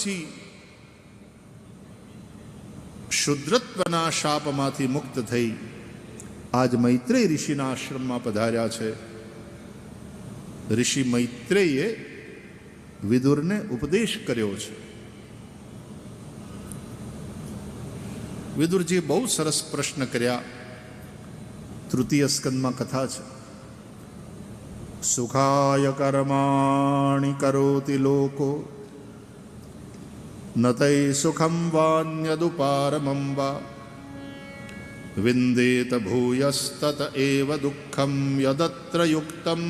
પછી શુદ્રત્વના શાપમાંથી મુક્ત થઈ આજ મૈત્રેય ઋષિના આશ્રમમાં પધાર્યા છે. ઋષિ મૈત્રેયે વિદુરને ઉપદેશ કર્યો છે. વિદુરજી બહુ સરસ પ્રશ્ન કર્યા. તૃતીય સ્કંદમાં કથા છે. સુખાય કરમાણી કરોતિ લોકો ન તૈ સુખમ વાન્યદુપારમં વા વિંદેત ભૂયસ્તત એવ દુઃખમ યદત્ર યુક્તમ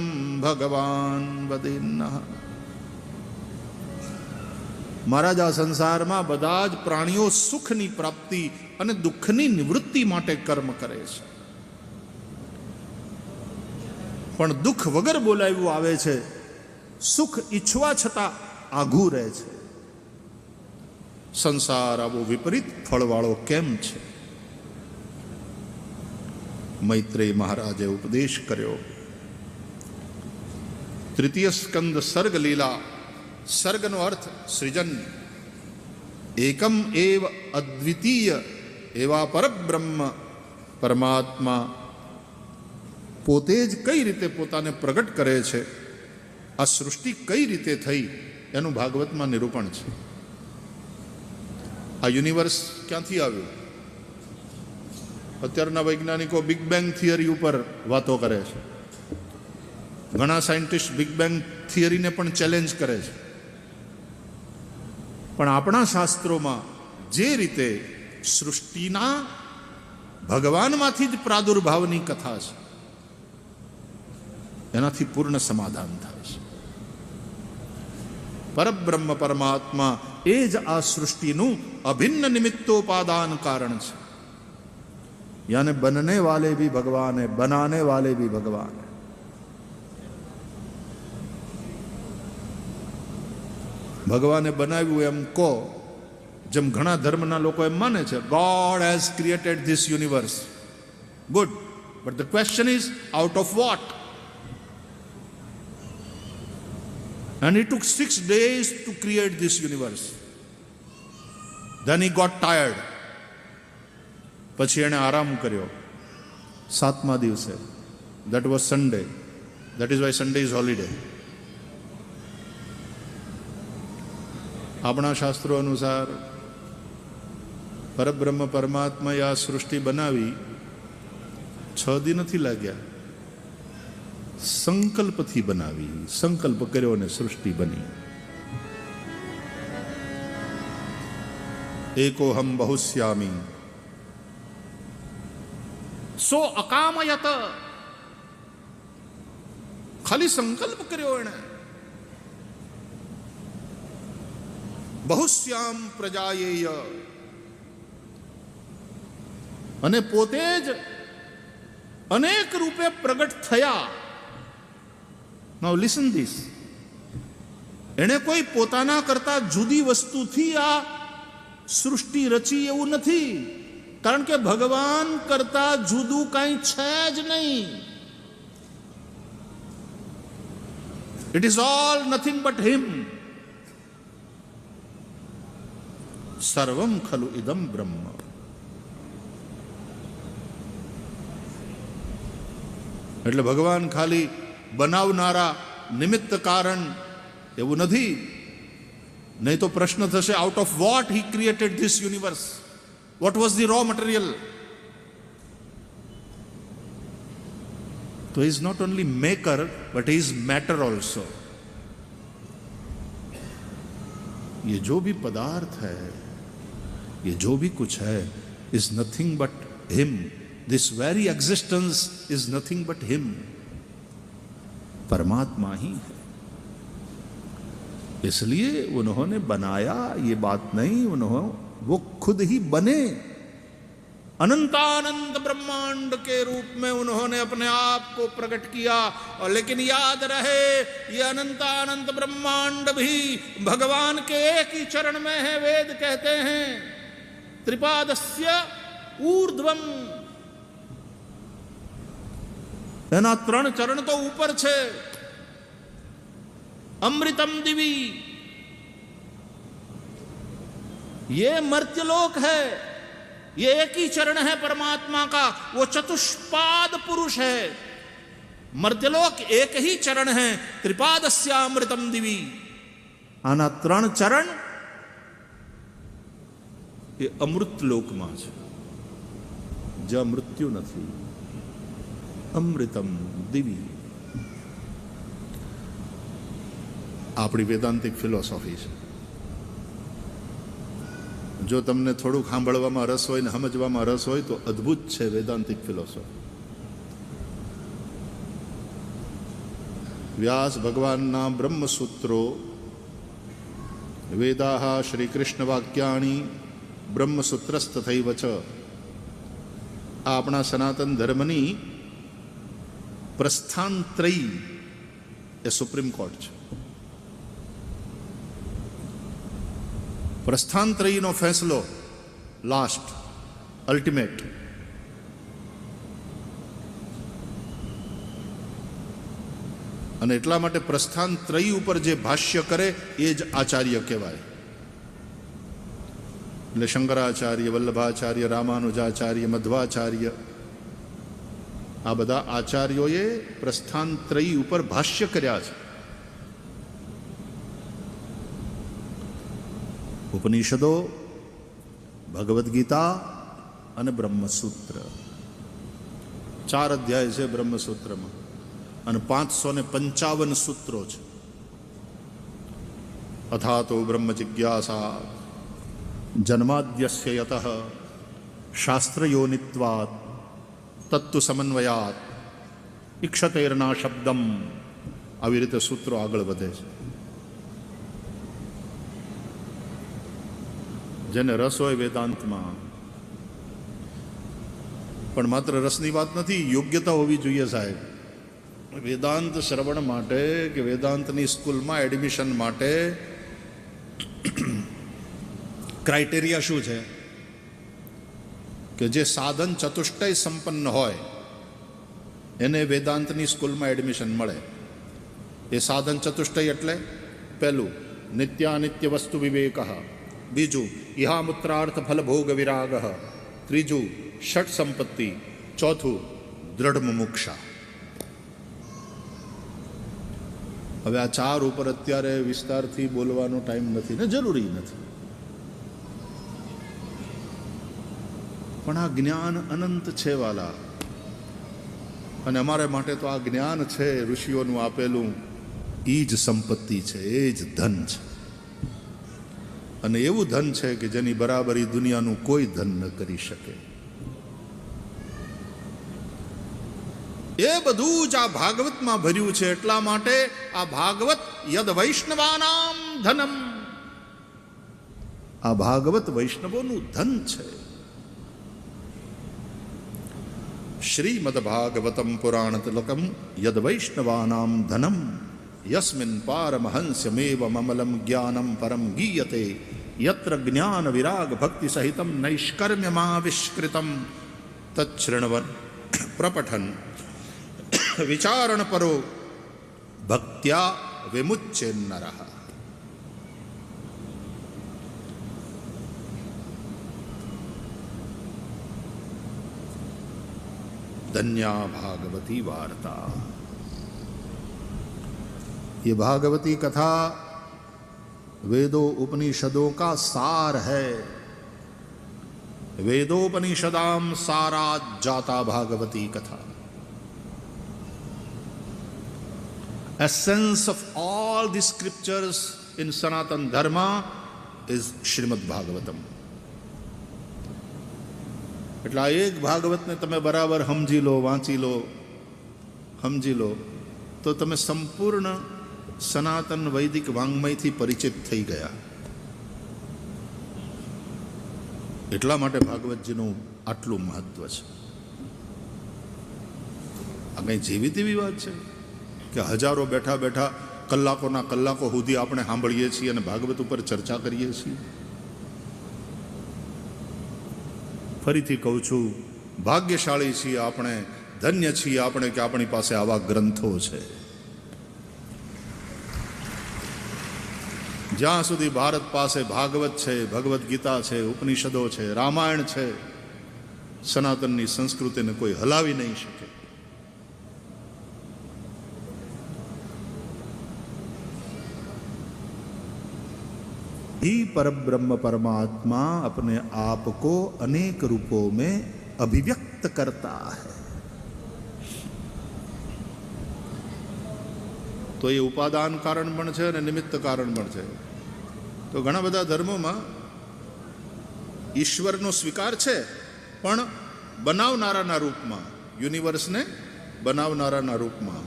ભગવાન વદેન્ન મહારાજ આ સંસારમાં બધા જ પ્રાણીઓ સુખની પ્રાપ્તિ અને દુઃખની નિવૃત્તિ માટે કર્મ કરે છે. પણ દુઃખ વગર બોલાવ્યું આવે છે, સુખ ઈચ્છવા છતાં આઘું રહે છે. સંસાર આવો વિપરીત ફળવાળો કેમ છે? મૈત્રેય મહારાજે ઉપદેશ કર્યો. તૃતીય સ્કંદ સર્ગ લીલા સર્ગનો અર્થ સૃજન. એકમ એવ અદ્વિતીય એવા પરબ્રહ્મ પરમાત્મા પોતે જ કઈ રીતે પોતાને પ્રગટ કરે છે? આ સૃષ્ટિ કઈ રીતે થઈ? એનું ભાગવતમાં નિરૂપણ છે. આ યુનિવર્સ ક્યાંથી આવ્યું? અત્યારના વૈજ્ઞાનિકો બિગ બેંગ થિયરી ઉપર વાતો કરે છે. ઘણા સાયન્ટિસ્ટ બિગ બેંગ થિયરીને પણ ચેલેન્જ કરે છે. પણ આપણા શાસ્ત્રોમાં જે રીતે સૃષ્ટિના ભગવાનમાંથી જ પ્રાદુર્ભાવની કથા છે, એનાથી પૂર્ણ સમાધાન થાય છે. પરબ્રહ્મ પરમાત્મા એ જ આ સૃષ્ટિનું અભિન્ન નિમિત્તોપાદાન કારણ છે यानी बनने वाले भी भगवान है बनाने वाले भी भगवान है ભગવાને બનાવ્યું એમ કહો જેમ ઘણા ધર્મના લોકો એમ માને છે God has created this universe good but the question is out of what And it took six days to create this universe. Then he got tired. પછી એણે આરામ કર્યો. સાતમા દિવસે. That was Sunday that is why Sunday is holiday આપણા શાસ્ત્રો અનુસાર પરબ્રહ્મ પરમાત્માએ આ સૃષ્ટિ બનાવી છ દી નથી લાગ્યા. સંકલ્પથી બનાવી, સંકલ્પ કર્યો અને સૃષ્ટિ બની. એકોહમ બહુશ્યામી સો અકામયત. ખાલી સંકલ્પ કર્યો એણે. બહુશ્યામ પ્રજાયેય. અને પોતે જ અનેક રૂપે પ્રગટ થયા. નાउ લિસન ધીસ એણે કોઈ પોતાના કરતા જુદી વસ્તુથી આ સૃષ્ટિ રચી એવું નથી. કારણ કે ભગવાન કરતા જુદું કાંઈ છે જ નહીં. It is all nothing but him સર્વમ ખલુ ઇદમ બ્રહ્મ એટલે ભગવાન ખાલી બનાવનારા નિમિત્ત કારણ એવું નથી નહીં તો પ્રશ્ન થશે out of what he created this universe what was the raw material तो is not only maker but is matter also ये जो भी पदार्थ है ये जो भी कुछ है is nothing but him this very existence is nothing but him परमात्मा ही है। इसलिए उन्होंने बनाया ये बात नहीं उन्होंने वो खुद ही बने। अनंतानंत ब्रह्मांड के रूप में उन्होंने अपने आप को प्रकट किया, और लेकिन याद रहे, ये अनंतानंत ब्रह्मांड भी भगवान के एक ही चरण में है, वेद कहते हैं। त्रिपादस्य ऊर्ध्वम। એના ત્રણ ચરણ તો ઉપર છે અમૃતમ દિવી ये मर्त्यलोक है ये एक ही चरण है परमात्मा का वो चतुष्पाद पुरुष है मर्त्यलोक एक ही चरण है त्रिपादस्यामृतम दिवी આના ત્રણ ચરણ એ અમૃત લોકમાં છે જ્યાં મૃત્યુ નથી અમૃતમ દિવી આપણી વેદાંતિક ફિલોસોફી છે. જો તમને થોડુંક સાંભળવામાં રસ હોય ને સમજવામાં રસ હોય તો અદ્ભુત છે વેદાંતિક ફિલોસોફી વ્યાસ ભગવાનના બ્રહ્મસૂત્રો, વેદાહ શ્રી કૃષ્ણ વાક્યાણી બ્રહ્મસૂત્રસ્થ થઈ વચ આ આપણા સનાતન ધર્મની પ્રસ્થાનત્રયી એ સુપ્રીમ કોર્ટ છે પ્રસ્થાનત્રયીનો ફેસલો લાસ્ટ અલ્ટિમેટ અને એટલા માટે પ્રસ્થાન ત્રય ઉપર જે ભાષ્ય કરે, એ જ આચાર્ય કહેવાય. એટલે શંકરાચાર્ય, વલ્લભાચાર્ય, રામાનુજાચાર્ય, મધ્વાચાર્ય આ બધા આચાર્યોએ પ્રસ્થાન ત્રયી ઉપર ભાષ્ય કર્યા છે. ઉપનિષદો ભગવદ્ ગીતા અને બ્રહ્મસૂત્ર. ચાર અધ્યાય છે બ્રહ્મસૂત્રમાં. અને પાંચસો ને પંચાવન સૂત્રો છે. અથાતો બ્રહ્મ જિજ્ઞાસા જન્માદ્યસ્ય યત શાસ્ત્રયોનિત્વાત તત્તુ સમન્વયાત ઇક્ષતેરના શબ્દમ આવી રીતે સૂત્રો આગળ વધે છે જેને રસ હોય વેદાંતમાં પણ માત્ર રસની વાત નથી યોગ્યતા હોવી જોઈએ સાહેબ વેદાંત શ્રવણ માટે કે વેદાંતની સ્કૂલમાં એડમિશન માટે ક્રાઇટેરિયા શું છે કે જે સાધન ચતુષ્ટય સંપન્ન હોય, એને વેદાંતની સ્કૂલમાં એડમિશન મળે. એ સાધન ચતુષ્ટય એટલે પહેલું નિત્યાનિત્ય વસ્તુ વિવેક. બીજું, ઇહામૂત્રાર્થ ફલભોગ વિરાગ. ત્રીજું, ષટ સંપત્તિ. ચોથું, દ્રઢ મુમુક્ષા. હવે આ ચાર ઉપર અત્યારે વિસ્તારથી બોલવાનો ટાઈમ નથી ને, જરૂરી નથી. પણ આ જ્ઞાન અનંત છે વાલા. અને અમારે માટે તો આ જ્ઞાન છે, ઋષિઓનું આપેલું એ જ સંપત્તિ છે, એ જ ધન છે. અને એવું ધન છે કે જેની બરાબરી દુનિયાનું કોઈ ધન ન કરી શકે. એ બધું જ આ ભાગવતમાં ભર્યું છે, એટલા માટે આ ભાગવત યદ વૈષ્ણવાનામ ધનમ. આ ભાગવત વૈષ્ણવોનું ધન છે. શ્રીમદ પુરાણતિલકમ પુરાણ તિલકમ યદ વૈષ્ણવાનામ ધનમ યસ્મિન પારમહંસ્યમેવ મમલમ જ્ઞાનમ પરમ ગીયતે યત્ર જ્ઞાન વિરાગ ભક્તિ સહિતમ નૈષ્કર્મ્યમાવિષ્કૃતમ તચ્છૃણવન પ્રપઠન વિચારણ પરો ભક્ત્યા વિમુચ્ચેન્નર धन्या भागवती वार्ता। ये भागवती कथा वेदों उपनिषदों का सार है। वेदोपनिषदाम सारा जाता भागवती कथा। Essence of all the scriptures in Sanatan Dharma is Shrimad Bhagavatam એટલે આ એક ભાગવતને તમે બરાબર સમજી લો, વાંચી લો, સમજી લો, તો તમે સંપૂર્ણ સનાતન વૈદિક વાંગમયથી પરિચિત થઈ ગયા. એટલા માટે ભાગવતજીનું આટલું મહત્વ છે. આ કંઈ જેવી તેવી વાત છે કે હજારો બેઠા બેઠા કલાકોના કલાકો સુધી આપણે સાંભળીએ છીએ અને ભાગવત ઉપર ચર્ચા કરીએ છીએ? ફરીથી કહું છું, ભાગ્યશાળી છીએ આપણે, ધન્ય છીએ આપણે કે આપણી પાસે આવા ગ્રંથો છે. જ્યાં સુધી ભારત પાસે ભાગવત છે, ભગવદ્ ગીતા છે, ઉપનિષદો છે, રામાયણ છે, સનાતનની સંસ્કૃતિને કોઈ હલાવી નહીં શકે. ही परब्रह्म परमात्मा अपने आप को अनेक रूपों में अभिव्यक्त करता है તો એ ઉપાદાન કારણ પણ છે અને નિમિત્ત કારણ પણ છે તો ઘણા બધા ધર્મોમાં ઈશ્વરનો સ્વીકાર છે પણ બનાવનારાના રૂપમાં યુનિવર્સને બનાવનારાના રૂપમાં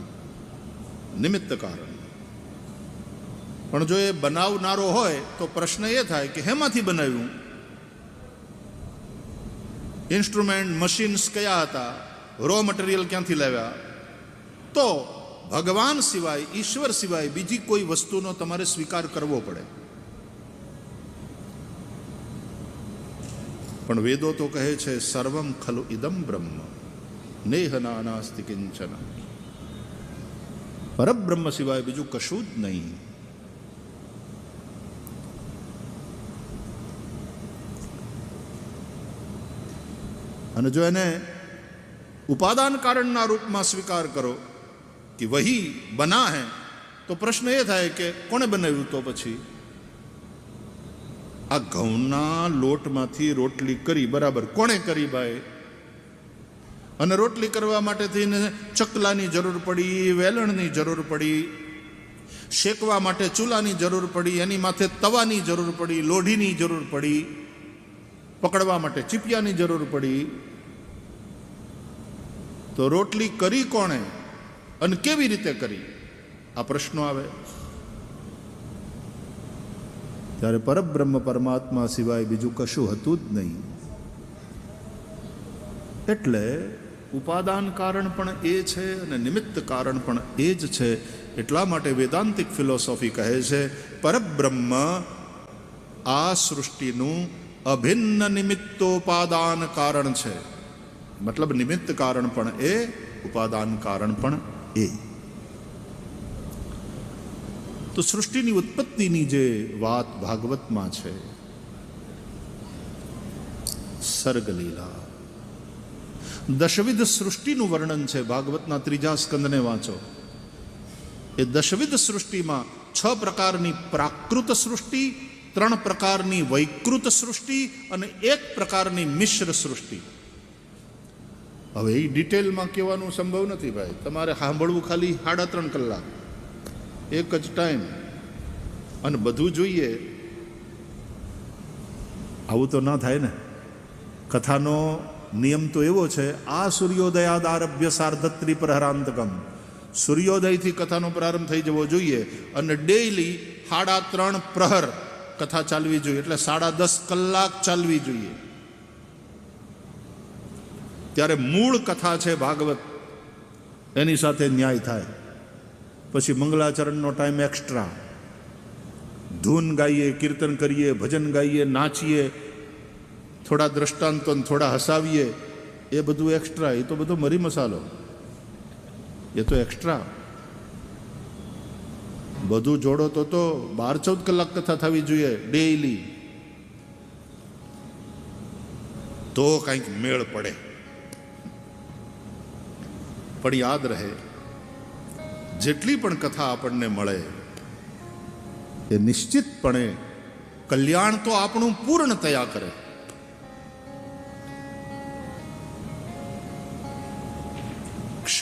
નિમિત્ત કારણ પણ જો એ બનાવનારો હોય, તો પ્રશ્ન એ થાય કે હેમાંથી બનાવ્યું? ઇન્સ્ટ્રુમેન્ટ મશીન્સ કયા હતા? રો મટીરિયલ ક્યાંથી લાવ્યા? તો ભગવાન સિવાય, ઈશ્વર સિવાય બીજી કોઈ વસ્તુનો તમારે સ્વીકાર કરવો પડે. પણ વેદો તો કહે છે, સર્વમ ખલુ ઇદમ બ્રહ્મ, નેહ નાસ્તિ કિંચન. પરબ્રહ્મ સિવાય બીજું કશું જ નહીં. અને જો એને ઉપાદાન કારણના રૂપમાં સ્વીકાર કરો કે વહી બના હે, તો પ્રશ્ન એ થાય કે કોણે બનાવ્યું તો પછી? આ ઘઉંના લોટમાંથી રોટલી કરી, બરાબર, કોણે કરી ભાઈ? અને રોટલી કરવા માટે થઈને ચકલાની જરૂર પડી, વેલણની જરૂર પડી, શેકવા માટે ચૂલાની જરૂર પડી, એની માથે તવાની જરૂર પડી, લોઢીની જરૂર પડી પકડવા માટે ચીપિયાની જરૂર પડી. તો રોટલી કરી કોણે અને કેવી રીતે કરી? આ પ્રશ્નો આવે. ત્યારે પરબ્રહ્મ પરમાત્મા સિવાય બીજું કશું હતું જ નહીં. એટલે ઉપાદાન કારણ પણ એ છે અને નિમિત્ત કારણ પણ એ જ છે. એટલા માટે વેદાંતિક ફિલોસોફી કહે છે, પરબ્રહ્મ આ સૃષ્ટિનું અભિન્ન નિમિત્તોપાદાન કારણ છે. મતલબ નિમિત્ત કારણ પણ એ, ઉપાદાન કારણ પણ એ. તો સૃષ્ટિની ઉત્પત્તિની જે વાત ભાગવતમાં છે, સર્ગલીલા. દશવિધ સૃષ્ટિનું વર્ણન છે, ભાગવતના ત્રીજા સ્કંદને વાંચો. એ દશવિધ સૃષ્ટિમાં છ પ્રકારની પ્રાકૃત સૃષ્ટિ ત્રણ પ્રકારની વૈકૃત સૃષ્ટિ અને એક પ્રકારની મિશ્ર સૃષ્ટિ. હવે એ ડિટેલમાં કહેવાનું સંભવ નથી ભાઈ. તમારે સાંભળવું ખાલી સાડા ત્રણ કલાક. એક જ ટાઈમ અને બધું જોઈએ. આવું તો ના થાય ને. કથાનો નિયમ તો એવો છે, આ સૂર્યોદયાદારભ્ય સાર્ધત્રી પ્રહરાંતકમ. સૂર્યોદયથી કથાનો પ્રારંભ થઈ જવો જોઈએ અને ડેઈલી સાડા ત્રણ પ્રહર કથા ચાલવી જોઈએ એટલે સાડા દસ કલાક ચાલવી જોઈએ. ત્યારે મૂળ કથા છે ભાગવત. એની સાથે ન્યાય થાય. પછી મંગલાચરણનો ટાઈમ એક્સ્ટ્રા ધૂન ગાઈએ, કીર્તન કરીએ, ભજન ગાઈએ, નાચીએ. થોડા દ્રષ્ટાંતો થોડા હસાવીએ. એ બધું એક્સ્ટ્રા એ તો બધો મરી મસાલો. એ તો એક્સ્ટ્રા બધું જોડો તો તો બાર ચૌદ કલાક કથા થવી જોઈએ ડેઈલી તો કંઈક મેળ પડે. પણ યાદ રહે, જેટલી પણ કથા આપણને મળે, એ નિશ્ચિતપણે કલ્યાણ તો આપણું પૂર્ણ તયા કરે.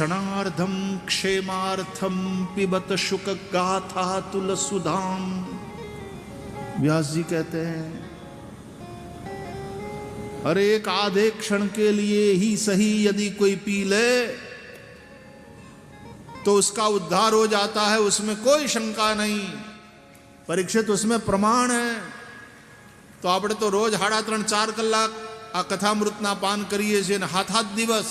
क्षणार्धम क्षेमार्थम पिबत शुक गाथा तुल सुधाम व्यास जी कहते हैं अरे एक आधे क्षण के लिए ही सही यदि कोई पी ले तो उसका उद्धार हो जाता है उसमें कोई शंका नहीं परीक्षित उसमें प्रमाण है તો આપણે તો રોજ સાડા ત્રણ ચાર કલાક આ કથામૃતના પાન કરીએ છીએ ને હાથ હાથ દિવસ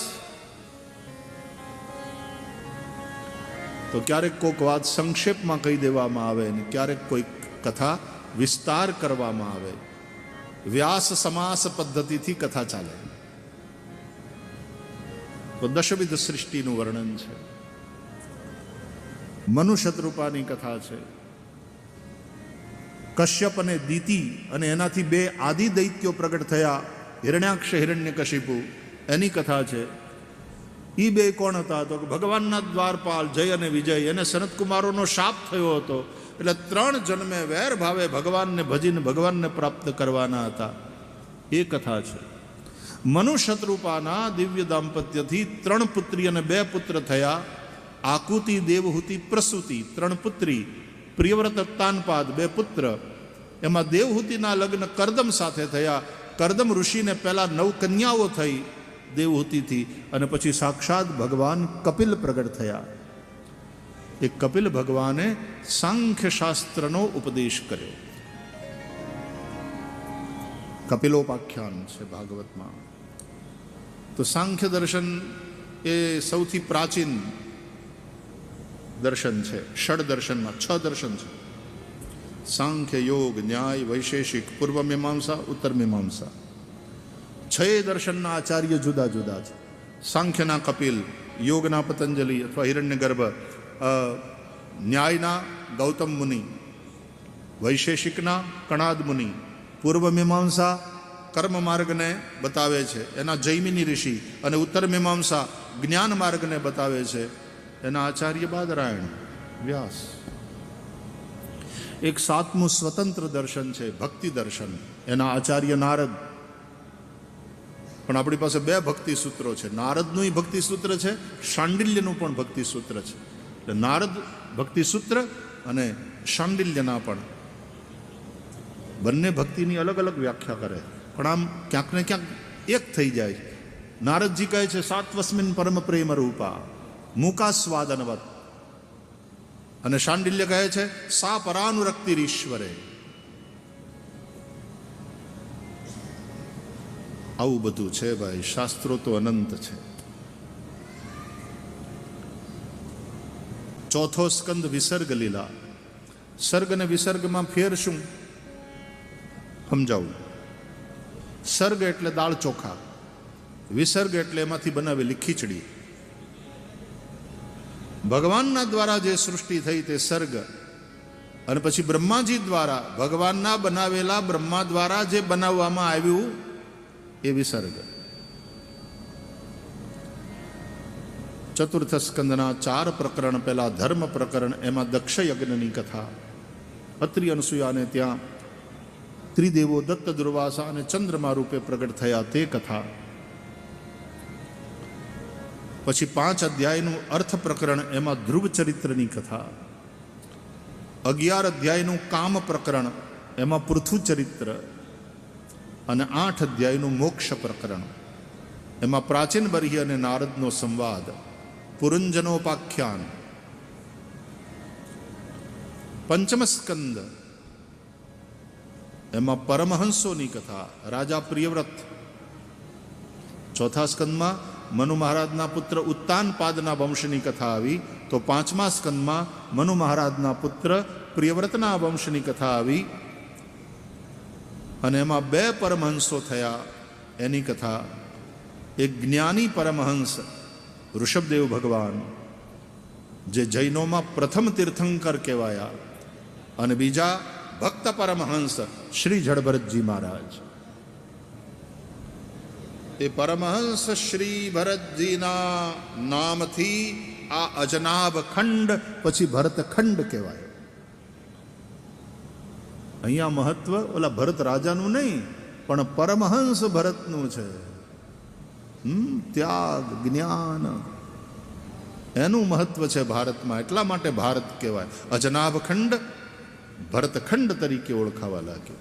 તો ક્યારેક કોઈક વાત સંક્ષેપમાં કહી દેવામાં આવે ને ક્યારેક કોઈક કથા વિસ્તાર કરવામાં આવે. વ્યાસ સમાસ પદ્ધતિથી કથા ચાલે. તો દશવિધ સૃષ્ટિનું વર્ણન છે. મનુષ્યદ્રુપાની રૂપાની કથા છે. કશ્યપ અને દીતિ અને એનાથી બે આદિ દૈત્યો પ્રગટ થયા, હિરણ્યાક્ષ હિરણ્ય કશિપુ એની કથા છે. એ બે કોણ હતા? તો ભગવાનના દ્વારપાલ જય અને વિજય. એને સનતકુમારોનો શાપ થયો હતો. એટલે ત્રણ જન્મે વેર ભાવે ભગવાનને ભજીને ભગવાનને પ્રાપ્ત કરવાના હતા. એ કથા છે. મનુશત્રુપાના દિવ્ય દાંપત્યથી ત્રણ પુત્રી અને બે પુત્ર થયા. આકુતિ દેવહૂતિ પ્રસૂતિ, ત્રણ પુત્રી. પ્રિયવ્રત તાનપાદ, બે પુત્ર. એમાં દેવહૂતિના લગ્ન કરદમ સાથે થયા. કરદમ ઋષિને પહેલાં નવ કન્યાઓ થઈ. દેવહૂતિથી અને પછી સાક્ષાત ભગવાન કપિલ પ્રગટ થયા. એ કપિલ ભગવાને સાંખ્ય શાસ્ત્રનો ઉપદેશ કર્યો. કપિલોપાખ્યાન છે ભાગવતમાં. તો સાંખ્ય દર્શન એ સૌથી પ્રાચીન દર્શન છે. ષડ દર્શનમાં છ દર્શન છે. સાંખ્ય યોગ, ન્યાય, વૈશેષિક, પૂર્વ મીમાંસા, ઉત્તર મીમાંસા. છ દર્શનના આચાર્ય જુદા જુદા છે સાંખ્યના કપિલ યોગના પતંજલિ અથવા હિરણ્યગર્ભ ગર્ભ ન્યાયના ગૌતમ મુનિ વૈશેષિકના કણાદ મુનિ પૂર્વ મીમાંસા કર્મ માર્ગને બતાવે છે એના જૈમિની ઋષિ અને ઉત્તર મીમાંસા જ્ઞાન માર્ગને બતાવે છે એના આચાર્ય બાદરાયણ વ્યાસ એક સાતમું સ્વતંત્ર દર્શન છે ભક્તિ દર્શન એના આચાર્ય નારદ પણ આપણી પાસે બે ભક્તિ સૂત્રો છે. નારદનું ભક્તિ સૂત્ર છે, શાંડિલ્યનું પણ ભક્તિ સૂત્ર છે. એટલે નારદ ભક્તિ સૂત્ર અને શાંડિલ્યના પણ બંને ભક્તિની અલગ અલગ વ્યાખ્યા કરે. પણ આમ ક્યાંક ને ક્યાંક એક થઈ જાય. નારદજી કહે છે, સાત્વસ્મિન પરમ પ્રેમ રૂપા, મૂકાસ્વાદનવત. અને શાંડિલ્ય કહે છે સા પરાનુરક્તિરીશ્વરે આવું બધું છે ભાઈ. શાસ્ત્રો તો અનંત છે. ચોથો સ્કંદ વિસર્ગ લીલા સર્ગ અને વિસર્ગમાં ફેર શું? સમજાવું. સર્ગ એટલે દાળ ચોખા. વિસર્ગ એટલે એમાંથી બનાવેલી ખીચડી. ભગવાનના દ્વારા જે સૃષ્ટિ થઈ તે સર્ગ અને પછી બ્રહ્માજી દ્વારા ભગવાનના બનાવેલા બ્રહ્મા દ્વારા જે બનાવવામાં આવ્યું એ વિસર્ગ. ચતુર્થ સ્કંદના ચાર પ્રકરણ પહેલા ધર્મ પ્રકરણ, એમાં દક્ષ યજ્ઞની કથા. અત્રિ અનસુયાને ત્યાં ત્રિદેવો દત્ત દુર્વાસા અને ચંદ્રમા રૂપે પ્રગટ થયા તે કથા. પછી પાંચ અધ્યાયનું અર્થ પ્રકરણ, એમાં ધ્રુવ ચરિત્રની કથા. અગિયાર અધ્યાયનું કામ પ્રકરણ, એમાં પૃથુ ચરિત્ર. અને આઠ અધ્યાયનું મોક્ષ પ્રકરણ. એમાં પ્રાચીન બરહી અને નારદનો સંવાદ, પુરંજનોપાખ્યાન. પંચમ સ્કંદ એમાં પરમહંસોની કથા, રાજા પ્રિયવ્રત. ચોથા સ્કંદમાં મનુ મહારાજના પુત્ર ઉત્તાનપાદના વંશની કથા આવી, તો પાંચમા સ્કંદમાં મનુ મહારાજના પુત્ર પ્રિયવ્રતના વંશની કથા આવી અને એમાં બે પરમહંસો થયા. એની કથા, એક જ્ઞાની પરમહંસ, ઋષભદેવ ભગવાન, જે જૈનોમાં પ્રથમ તીર્થંકર કહેવાયા. અને બીજા ભક્ત પરમહંસ, શ્રી જડભરતજી મહારાજ. એ પરમહંસ શ્રી ભરતજીના નામથી આ અજનાબ ખંડ, પછી ભરતખંડ કહેવાય. અહીંયા મહત્વ, ઓલા ભરત રાજાનું નહીં, પણ પરમહંસ ભરતનું છે. હમ, ત્યાગ, જ્ઞાન. એનું મહત્વ છે ભારતમાં, એટલા માટે ભારત કહેવાય. અજનાભખંડ ભરતખંડ તરીકે ઓળખાવા લાગ્યો.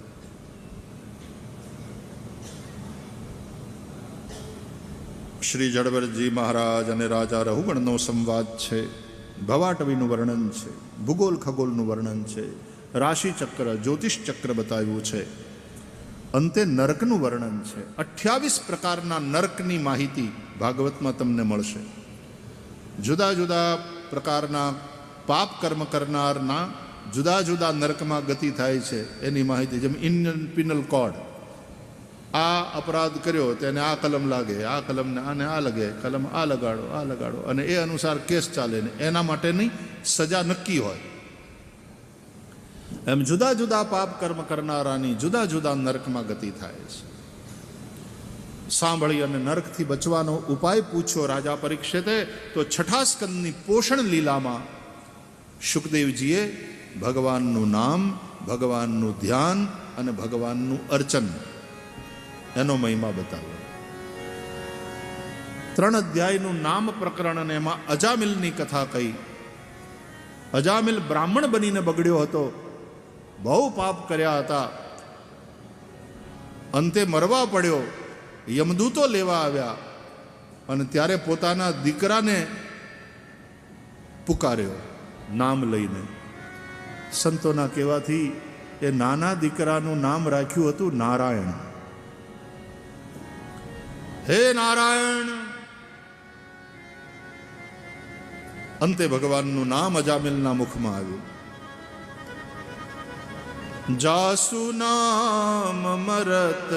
શ્રી જડવરજી મહારાજ અને રાજા રઘુગણનો સંવાદ છે. ભવાટવીનું વર્ણન છે. ભૂગોળ ખગોળનું વર્ણન છે. રાશિ ચક્ર જ્યોતિષ ચક્ર બતાવ્યું છે. અંતે નરકનું વર્ણન છે. અઠ્યાવીસ પ્રકારના નરકની માહિતી ભાગવતમાં તમને મળશે. જુદા જુદા પ્રકારના પાપ કર્મ કરનારના જુદા જુદા નરકમાં ગતિ થાય છે એની માહિતી, જેમ ઇન્ડિયન પિનલ કોડ. આ અપરાધ કર્યો તેને આ કલમ લાગે, આ કલમને આને આ લગે, કલમ આ લગાડો આ લગાડો. અને એ અનુસાર કેસ ચાલે ને એના માટેની સજા નક્કી હોય. એમ જુદા જુદા પાપ કર્મ કરનારાની જુદા જુદા નરકમાં ગતિ થાય છે. સાંભળી અને નરકથી બચવાનો ઉપાય પૂછ્યો રાજા પરીક્ષિતે, તો છઠ્ઠા સ્કંદની પોષણ લીલામાં સુખદેવજીએ ભગવાનનું નામ, ભગવાનનું ધ્યાન અને ભગવાનનું અર્ચન એનો મહિમા બતાવ્યો. ત્રણ અધ્યાયનું નામ પ્રકરણ અને એમાં અજામિલની કથા કહી. અજામિલ બ્રાહ્મણ બનીને બગડ્યો હતો. બહુ પાપ કર્યા હતા. અંતે મરવા પડ્યો. યમદૂતો લેવા આવ્યા અને ત્યારે પોતાના દીકરાને પુકાર્યો નામ લઈને. સંતોના કહેવાથી એ નાના દીકરાનું નામ રાખ્યું હતું નારાયણ. હે નારાયણ! અંતે ભગવાનનું નામ અજામિલના મુખમાં આવ્યું. જાસુ નામ મરત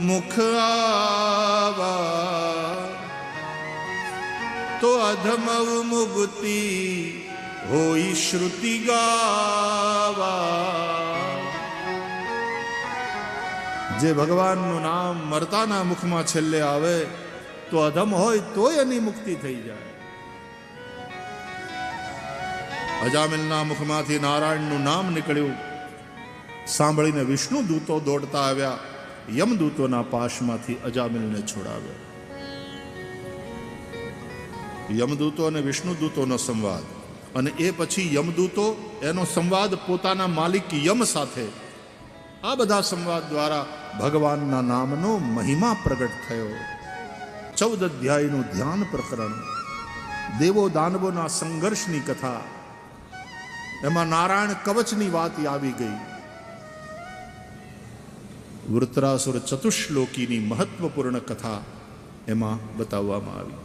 મુખ આવા. તો અધમવ મુક્તિ હોઈ શ્રુતિ ગાવા. જે ભગવાનનું નામ મરતાના મુખમાં છેલ્લે આવે, તો અધમ હોય તોય એની મુક્તિ થઈ જાય. અજામિલના મુખમાંથી નારાયણનું નામ નીકળ્યું. સાંભળીને વિષ્ણુ દૂતો દોડતા આવ્યા. યમદૂતોના પાશમાંથી અજામિલને છોડાવ્યો. યમદૂતો અને વિષ્ણુદૂતોનો સંવાદ. અને એ પછી યમદૂતો એનો સંવાદ પોતાના માલિક યમ સાથે. આ બધા સંવાદ દ્વારા ભગવાનના નામનો મહિમા પ્રગટ થયો. ચૌદ અધ્યાયનું ધ્યાન પ્રકરણ. દેવો દાનવોના સંઘર્ષની કથા. એમાં નારાયણ કવચની વાત આવી ગઈ. વૃત્રાસુર ચતુશ્લોકીની મહત્વપૂર્ણ કથા એમાં બતાવવામાં આવી.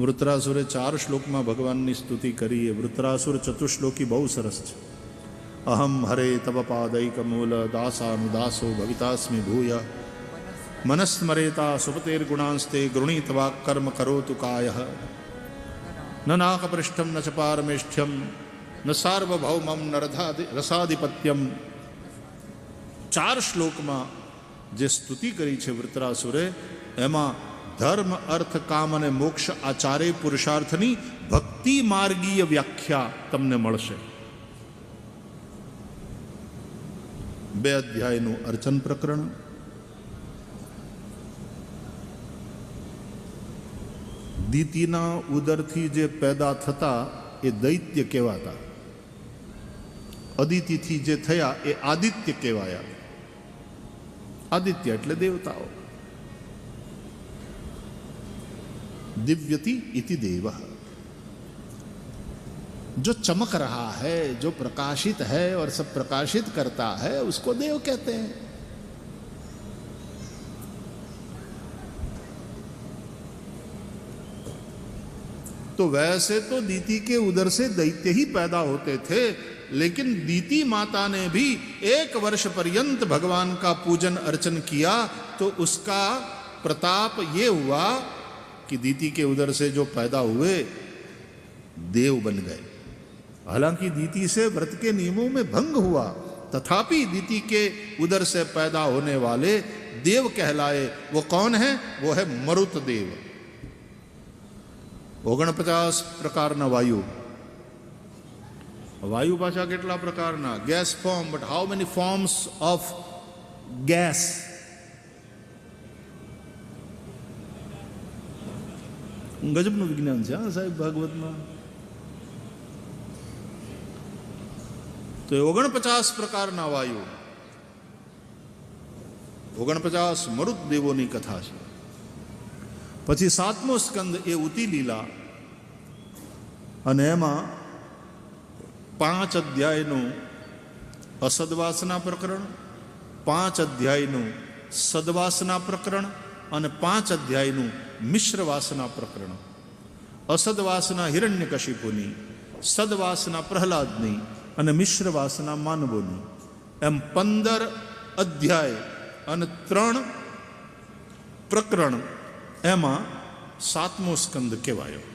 વૃત્રાસુરે ચાર શ્લોકમાં ભગવાનની સ્તુતિ કરી એ વૃત્રાસુર ચતુશ્લોકી બહુ સરસ છે અહમ હરે તવ પાદૈક મૂલ દાસાનુદાસો ભવિતાસ્મિ ભૂય મનસ્મરેતા સુપતેર ગુણાંસ્તે ગૃણીતવા કર્મ કરોતુ કાય ન નાકપૃષ્ઠમ ન ચ પારમેષ્ઠ્યમ ન સાર્વભૌમમ ન રથાધિ રસાધિપત્યમ ચાર શ્લોકમાં જે સ્તુતિ કરી છે વૃત્રાસુરે, એમાં ધર્મ, અર્થ, કામ અને મોક્ષ આ ચારેય પુરુષાર્થની ભક્તિ માર્ગીય વ્યાખ્યા તમને મળશે. બે અધ્યાયનું અર્ચન પ્રકરણ. દીતીના ઉદરથી જે પેદા થતા એ દૈત્ય કહેવાતા. અદિતિથી જે થયા એ આદિત્ય કહેવાયા. आदित्य એટલે દેવતાઓ दिव्यति इति देव जो चमक रहा है जो प्रकाशित है और सब प्रकाशित करता है उसको देव कहते हैं तो वैसे तो दीति के उदर से दैत्य ही पैदा होते थे लेकिन दीति माता ने भी एक वर्ष पर्यंत भगवान का पूजन अर्चन किया तो उसका प्रताप ये हुआ कि दीति के उदर से जो पैदा हुए, देव बन गए। हालाँकि दीति से व्रत के नियमों में भंग हुआ, तथापि दीति के उदर से पैदा होने वाले देव कहलाए, वो कौन है? वो है मरुत देव। ओगण पचास प्रकार न वायु વાયુ પાછા કેટલા પ્રકારના? Gas form but how many forms of gas ગજબનું વિજ્ઞાન છે, હા, સાહેબ, ભાગવતમાં. તો એ ઓગણપચાસ પ્રકારના વાયુ. ઓગણપચાસ મરુતદેવોની કથા છે. પછી સાતમો સ્કંદ એ ઉતી લીલા. અને એમાં પાંચ અધ્યાયનું અસદવાસના પ્રકરણ, પાંચ અધ્યાયનું સદવાસના પ્રકરણ અને પાંચ અધ્યાયનું મિશ્રવાસના પ્રકરણ. અસદવાસના હિરણ્યકશિપુની, સદવાસના પ્રહલાદની અને મિશ્રવાસના માનવોની. એમ પંદર અધ્યાય અને ત્રણ પ્રકરણ એમાં સાતમો સ્કંદ કહેવાયો.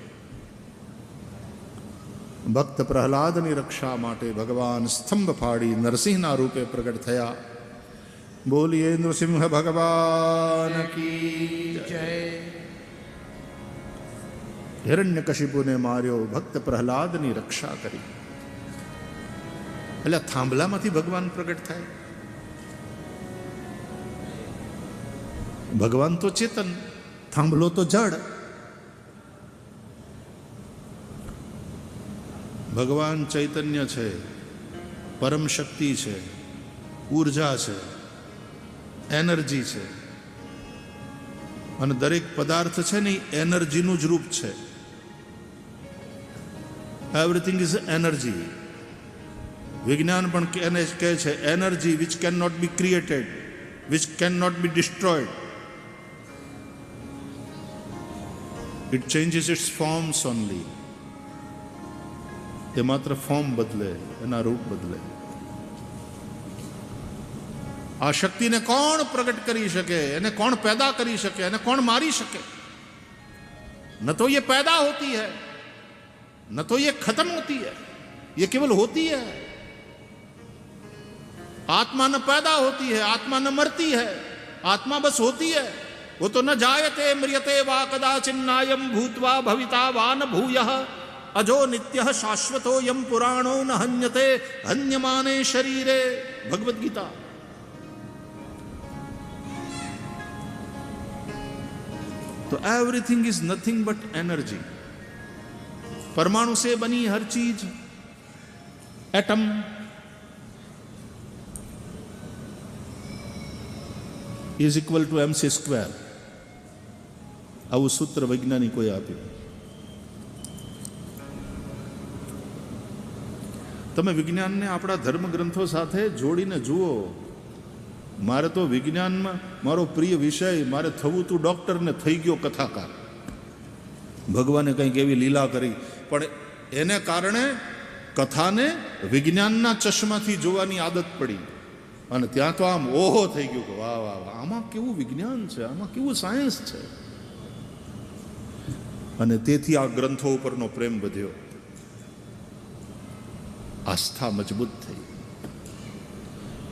ભક્ત પ્રહલાદની રક્ષા માટે ભગવાન સ્તંભ ફાડી નરસિંહના રૂપે પ્રગટ થયા. બોલીએ, નૃસિંહ ભગવાન હિરણ્ય કશિપુને માર્યો ભક્ત પ્રહલાદની રક્ષા કરી. એટલે થાંભલામાંથી ભગવાન પ્રગટ થાય. ભગવાન તો ચેતન, થાંભલો તો જડ. ભગવાન ચૈતન્ય છે, પરમ શક્તિ છે, ઊર્જા છે, એનર્જી છે. અને દરેક પદાર્થ છે ને એનર્જીનું જ રૂપ છે. એવરીથિંગ ઇઝ એનર્જી વિજ્ઞાન પણ એને કહે છે energy which can not be created which can not be destroyed it changes its forms only એ માત્ર ફોર્મ બદલે એના રૂપ બદલે આ શક્તિને કોણ પ્રગટ કરી શકે એને કોણ पैदा કરી શકે એને કોણ મારી શકે न तो ये पैदा होती है न तो ये खत्म होती है ये केवल होती है आत्मा न पैदा होती है आत्मा न मरती है आत्मा बस होती है वो तो न जायते म्रियते वा कदाचिन्नायम भूतवा भविता वा न भूय अजो नित्य शाश्वतो यम पुराणो न हन्यते हन्यमाने शरीरे भगवत गीता तो everything is nothing but energy परमाणु से बनी हर चीज atom is equal to M C square આવું સૂત્ર વૈજ્ઞાનિકોએ આપ્યું તમે વિજ્ઞાનને આપણા ધર્મગ્રંથો સાથે જોડીને જુઓ. મારે તો વિજ્ઞાનમાં મારો પ્રિય વિષય, મારે થવું તું ડૉક્ટરને થઈ ગયો કથાકાર. ભગવાને કંઈક એવી લીલા કરી, પણ એને કારણે કથાને વિજ્ઞાનના ચશ્માથી જોવાની આદત પડી. અને ત્યાં તો આમ ઓહો થઈ ગયું કે વાહ વાહ વાહ, આમાં કેવું વિજ્ઞાન છે, આમાં કેવું સાયન્સ છે? અને તેથી આ ગ્રંથો ઉપરનો પ્રેમ વધ્યો. આસ્થા મજબૂત થઈ.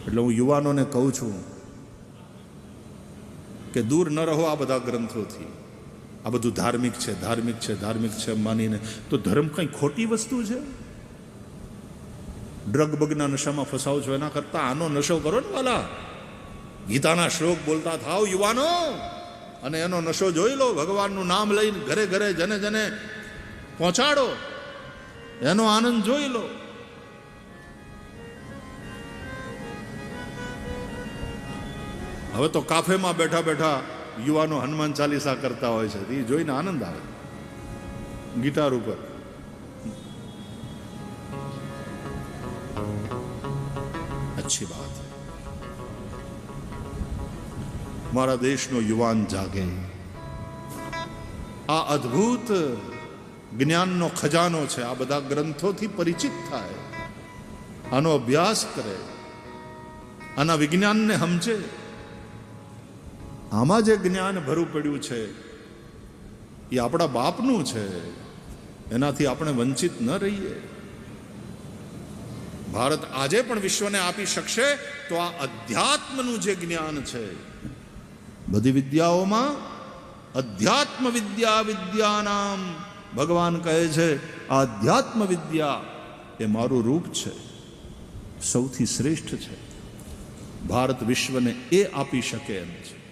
એટલે હું યુવાનોને કહું છું કે દૂર ન રહો આ બધા ગ્રંથોથી. આ બધું ધાર્મિક છે ધાર્મિક છે ધાર્મિક છે માનીને. તો ધર્મ કંઈ ખોટી વસ્તુ છે? ડ્રગ બગના નશામાં ફસાવો છો એના કરતા આનો નશો કરો ને વાલા. ગીતાના શ્લોક બોલતા થાવ યુવાનો. અને એનો નશો જોઈ લો, ભગવાનનું નામ લઈને ઘરે ઘરે જને જને પહોંચાડો. એનો આનંદ જોઈ લો. હવે તો કાફેમાં બેઠા બેઠા યુવાનો હનુમાન ચાલીસા કરતા હોય છે. એ જોઈને આનંદ આવે. ગિટાર ઉપર. અચ્છી વાત. મારા દેશનો યુવાન જાગે. આ અદ્ભુત જ્ઞાનનો ખજાનો છે. આ બધા ગ્રંથોથી પરિચિત થાય. આનો અભ્યાસ કરે. આના વિજ્ઞાનને સમજે. આમાં જે જ્ઞાન ભરું પડ્યું છે, એ આપણા બાપનું છે. એનાથી આપણે વંચિત ન રહીએ. ભારત આજે પણ વિશ્વને આપી શકશે તો આ અધ્યાત્મનું જે જ્ઞાન છે, બધી વિદ્યાઓમાં અધ્યાત્મ વિદ્યા વિદ્યાનામ ભગવાન કહે છે આ અધ્યાત્મ વિદ્યા એ મારું રૂપ છે, સૌથી શ્રેષ્ઠ છે. ભારત વિશ્વને એ આપી શકે એમ છે.